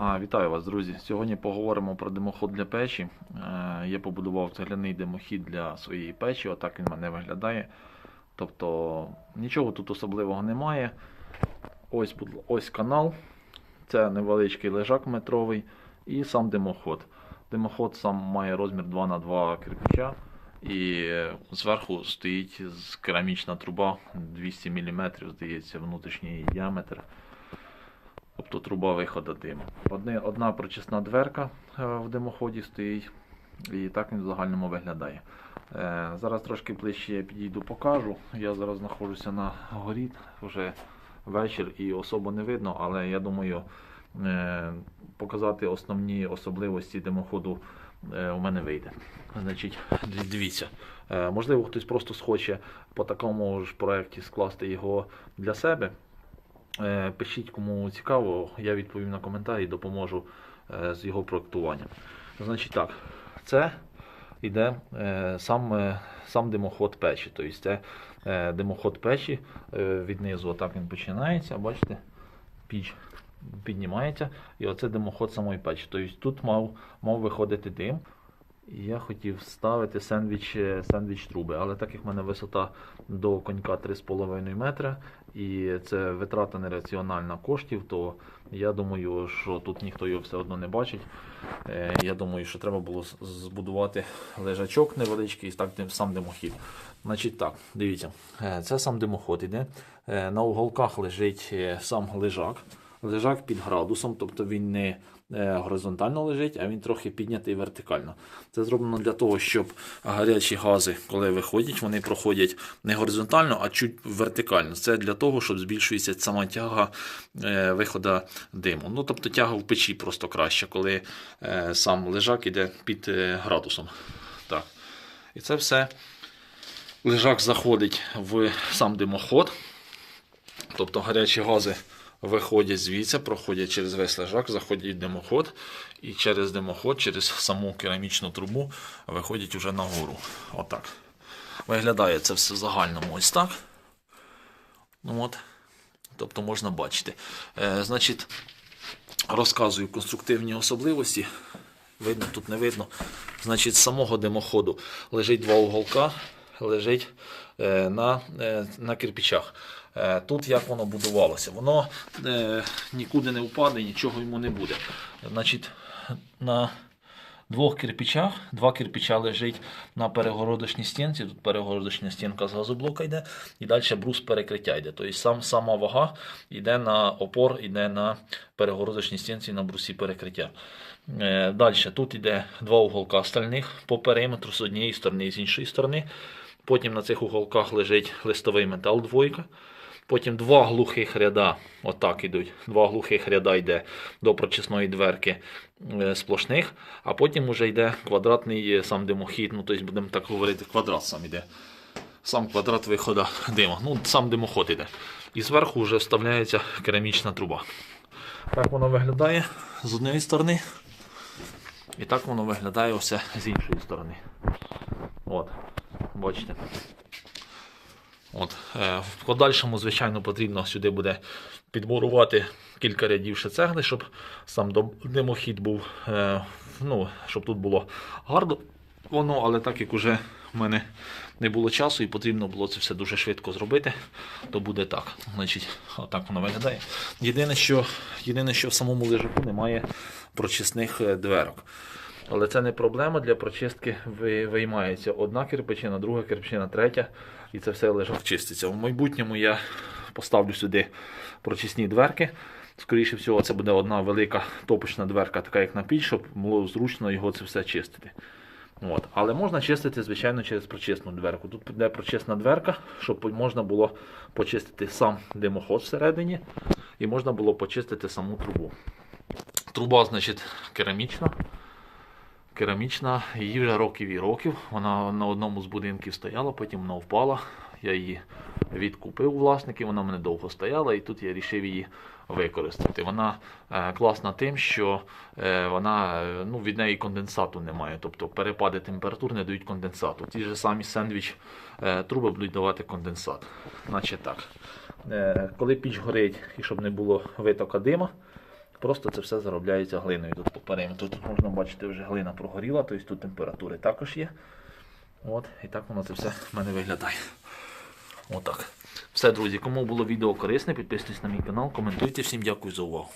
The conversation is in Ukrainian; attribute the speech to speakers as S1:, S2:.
S1: Вітаю вас, друзі. Сьогодні поговоримо про димоход для печі. Е, я побудував цегляний димохід для своєї печі, отак він в мене виглядає. Тобто нічого тут особливого немає. Ось, ось канал. Це невеличкий лежак метровий і сам димоход. Димоход сам має розмір 2х2 кирпича. І зверху стоїть керамічна труба 200 мм, здається, внутрішній діаметр. Тобто труба виходу диму. Одне, одна прочисна дверка е, в димоході стоїть, і так він в загальному виглядає. Е, Зараз трошки ближче я підійду, покажу. Я зараз знаходжуся на горі, вже вечір і особо не видно, але я думаю, е, показати основні особливості димоходу е, у мене вийде. Значить, дивіться, е, можливо, хтось просто схоче по такому ж проєкті скласти його для себе. Е, Пишіть, кому цікаво, я відповім на коментарі, допоможу е, з його проектуванням. Значить так, це йде е, сам, сам димоход печі. Тобто це димоход печі е, від низу, отак він починається, бачите, піч піднімається, і оце димоход самої печі. Тобто тут мав, мав виходити дим. Я хотів ставити сендвіч, е, сендвіч труби, але так як в мене висота до конька 3,5 метра, і це витрата нераціональна коштів, то я думаю, що тут ніхто його все одно не бачить. Е, Я думаю, що треба було збудувати лежачок невеличкий і так сам димохід. Значить так, дивіться, е, це сам димоход іде. На уголках лежить сам лежак. Лежак під градусом, тобто він не е, горизонтально лежить, а він трохи піднятий вертикально. Це зроблено для того, щоб гарячі гази, коли виходять, вони проходять не горизонтально, а чуть вертикально. Це для того, щоб збільшується сама тяга е, виходу диму. Ну, тобто тяга в печі просто краще, коли е, сам лежак іде під е, градусом. Так. І це все. Лежак заходить в сам димоход. Тобто гарячі гази виходять звідси, проходять через весь лежак, заходять в димоход, і через димоход, через саму керамічну трубу виходять уже нагору. Отак. Виглядає це все в загальному ось так. Ну, от. Тобто можна бачити. Е, значить, розказую конструктивні особливості. Видно, тут не видно. Значить, з самого димоходу лежить два уголка, лежить е, на, е, на кирпичах. Е, тут як воно будувалося? Воно е, нікуди не впаде, нічого йому не буде. Значить, на двох кирпичах, два кирпича лежить на перегородочній стінці. Тут перегородочна стінка з газоблока йде, і далі брус перекриття йде. Тобто сам, сама вага йде на опор, йде на перегородочній стінці на брусі перекриття. Е, Далі тут йде два уголка стальних по периметру з однієї сторони і з іншої сторони. Потім на цих уголках лежить листовий метал двойка. Потім два глухих ряда, отак ідуть. Два глухих ряда йде до прочисної дверки е, сплошних, а потім вже йде квадратний е, сам димохід. Ну, тобто, будемо так говорити, квадрат сам іде. Сам квадрат виходу диму. Ну, сам димоход іде. І зверху вже вставляється керамічна труба. Так воно виглядає з однієї сторони. І так воно виглядає все з іншої сторони. От, бачите. От, е, в подальшому, звичайно, потрібно сюди буде підмурувати кілька рядів ще цегли, щоб сам димохід був, е, ну, щоб тут було гарно воно, але так як уже в мене не було часу і потрібно було це все дуже швидко зробити, то буде так. Значить, отак воно виглядає. Єдине, що, єдине, що в самому лежаку немає прочисних е, дверок. Але це не проблема для прочистки виймається одна кирпичина, друга кирпичина, третя, і це все лежак чиститься. В майбутньому я поставлю сюди прочисні дверки. Скоріше всього, це буде одна велика топочна дверка, така як на піч, щоб було зручно його це все чистити. От. Але можна чистити, звичайно, через прочисну дверку. Тут буде прочисна дверка, щоб можна було почистити сам димоход всередині, і можна було почистити саму трубу. Труба, значить, керамічна керамічна, її вже років і років. Вона на одному з будинків стояла, потім вона впала. Я її відкупив у власників, вона мене довго стояла, і тут я вирішив її використати. Вона е, класна тим, що е, вона, е, ну, від неї конденсату немає. Тобто перепади температур не дають конденсату. Ті ж самі сендвіч труби будуть давати конденсат. Значить так. Коли піч горить і щоб не було витока дима, Просто це все заробляється глиною тут по периметру. Тут можна бачити, вже глина прогоріла, тобто тут температури також є. От, і так воно це все в мене виглядає. Отак. Все, друзі, кому було відео корисне, підписуйтесь на мій канал, коментуйте. Всім дякую за увагу.